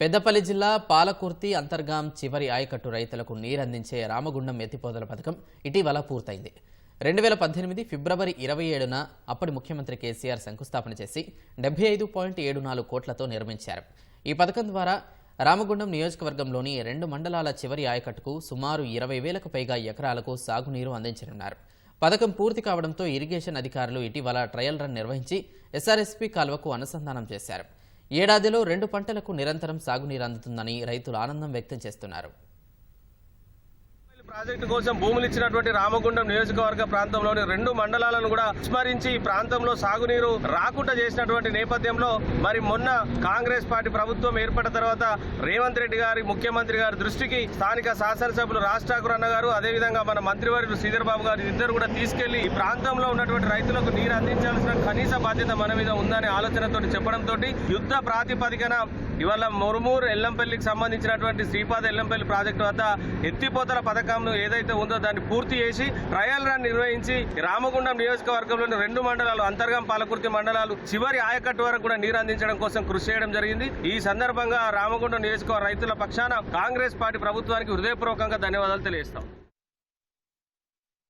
పెద్దపల్లి జిల్లా పాలకుర్తి అంతర్గాం చివరి ఆయకట్టు రైతులకు నీరందించే రామగుండం ఎత్తిపోతల పథకం ఇటీవల పూర్తయింది. రెండు వేల పద్దెనిమిది ఫిబ్రవరి ఇరవై ఏడున అప్పటి ముఖ్యమంత్రి కేసీఆర్ శంకుస్థాపన చేసి డెబ్బై ఐదు పాయింట్ ఏడు నాలుగు కోట్లతో నిర్మించారు. ఈ పథకం ద్వారా రామగుండం నియోజకవర్గంలోని రెండు మండలాల చివరి ఆయకట్టుకు సుమారు ఇరవై వేలకు పైగా ఎకరాలకు సాగునీరు అందించనున్నారు. పథకం పూర్తి కావడంతో ఇరిగేషన్ అధికారులు ఇటీవల ట్రయల్ రన్ నిర్వహించి ఎస్ఆర్ఎస్పీ కాలువకు అనుసంధానం చేశారు. ఏడాదిలో రెండు పంటలకు నిరంతరం సాగునీరు అందుతుందని రైతులు ఆనందం వ్యక్తం చేస్తున్నారు. ప్రాజెక్టు కోసం భూములు ఇచ్చినటువంటి రామగుండం నియోజకవర్గ ప్రాంతంలోని రెండు మండలాలను కూడా విస్మరించి ఈ ప్రాంతంలో సాగునీరు రాకుండా చేసినటువంటి నేపథ్యంలో మరి మొన్న కాంగ్రెస్ పార్టీ ప్రభుత్వం ఏర్పడిన తర్వాత రేవంత్ రెడ్డి గారి ముఖ్యమంత్రి గారి దృష్టికి స్థానిక శాసనసభ్యులు రాజ్ ఠాకూర్ అన్న గారు అదేవిధంగా మన మంత్రివర్యులు శ్రీధర్ బాబు గారు ఇద్దరు కూడా తీసుకెళ్ళి ఈ ప్రాంతంలో ఉన్నటువంటి రైతులకు నీరు అందించాల్సిన కనీస బాధ్యత మన మీద ఉందనే ఆలోచనతో చెప్పడంతో యుద్ధ ప్రాతిపదికన ఇవాళ మురుమూరు ఎల్లంపల్లికి సంబంధించినటువంటి శ్రీపాద ఎల్లంపల్లి ప్రాజెక్టు వద్ద ఎత్తిపోతల పథకం ఏదైతే ఉందో దాన్ని పూర్తి చేసి ట్రయల్ రన్ నిర్వహించి రామగుండం నియోజకవర్గంలోని రెండు మండలాలు అంతర్గం పాలకుర్తి మండలాలు చివరి ఆయకట్టు వరకు కూడా నీరు అందించడం కోసం కృషి చేయడం జరిగింది. ఈ సందర్భంగా రామగుండం నియోజకవర్గ రైతుల పక్షాన కాంగ్రెస్ పార్టీ ప్రభుత్వానికి హృదయపూర్వకంగా ధన్యవాదాలు తెలియజేస్తాం.